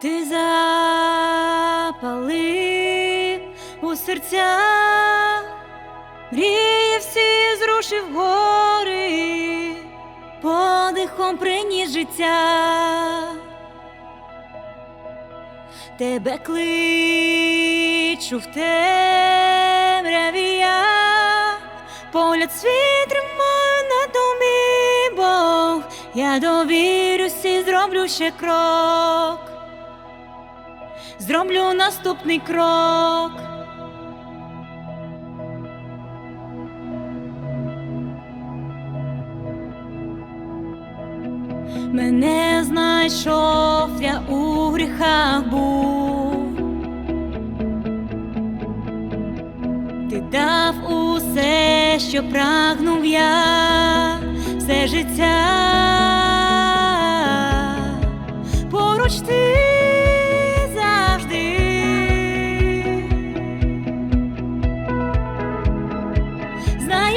Ти запалив у серця, мрії всі зрушив гори, подихом приніс життя. Тебе кличу в темряві я, погляд свій тримаю на тобі, Бог, я довірюсь і зроблю ще крок, зроблю наступний крок. Мене знайшов, я у гріхах був. Ти дав усе, що прагнув я, все життя. Поруч ти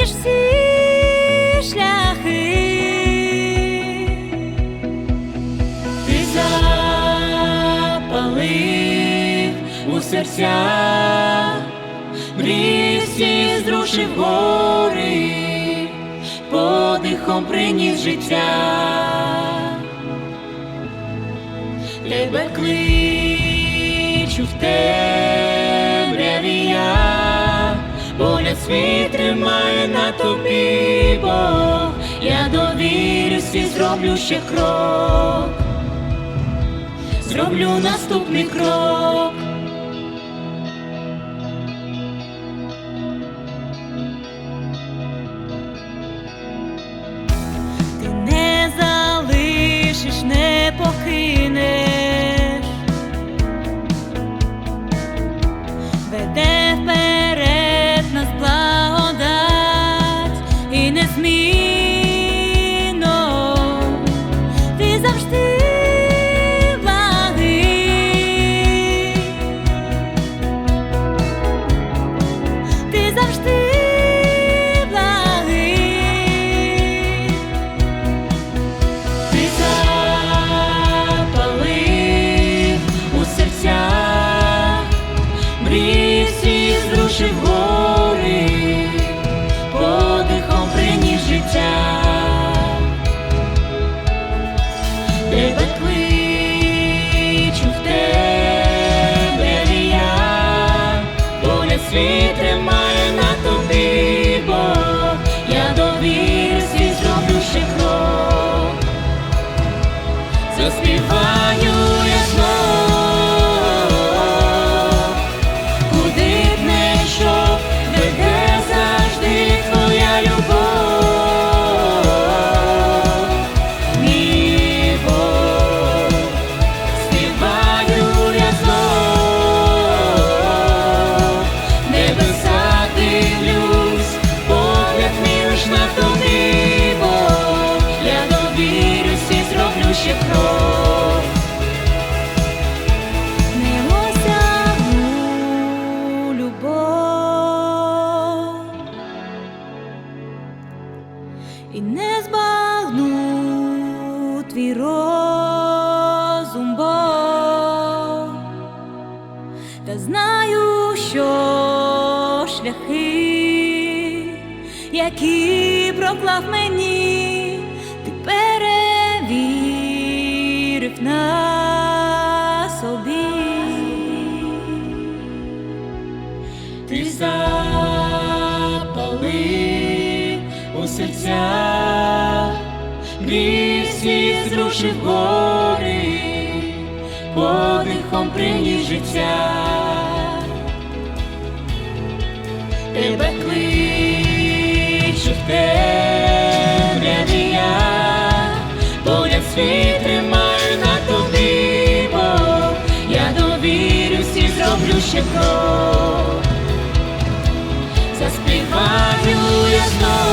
Знаєш всі шляхи. Ти запалив у серця, всі зрушив гори, подихом приніс життя. Тебе кличу в темряві погляд свій тримає на тобі, Бог, я довірюсь і зроблю ще крок, зроблю наступний крок. Свій тримає на тобі, бо я довірюсь і зроблю ще крок. Заспіваю твій розум, Бог, та знаю, що шляхи, які проклав мені, ти перевірив на собі. Ти запалив у серця, всі зрушив гори, подихом приніс життя. Тебе кличу в темряві я, погляд свій тримаю на тобі, Бог, я довірюсь і зроблю ще крок. Заспіваю я знов,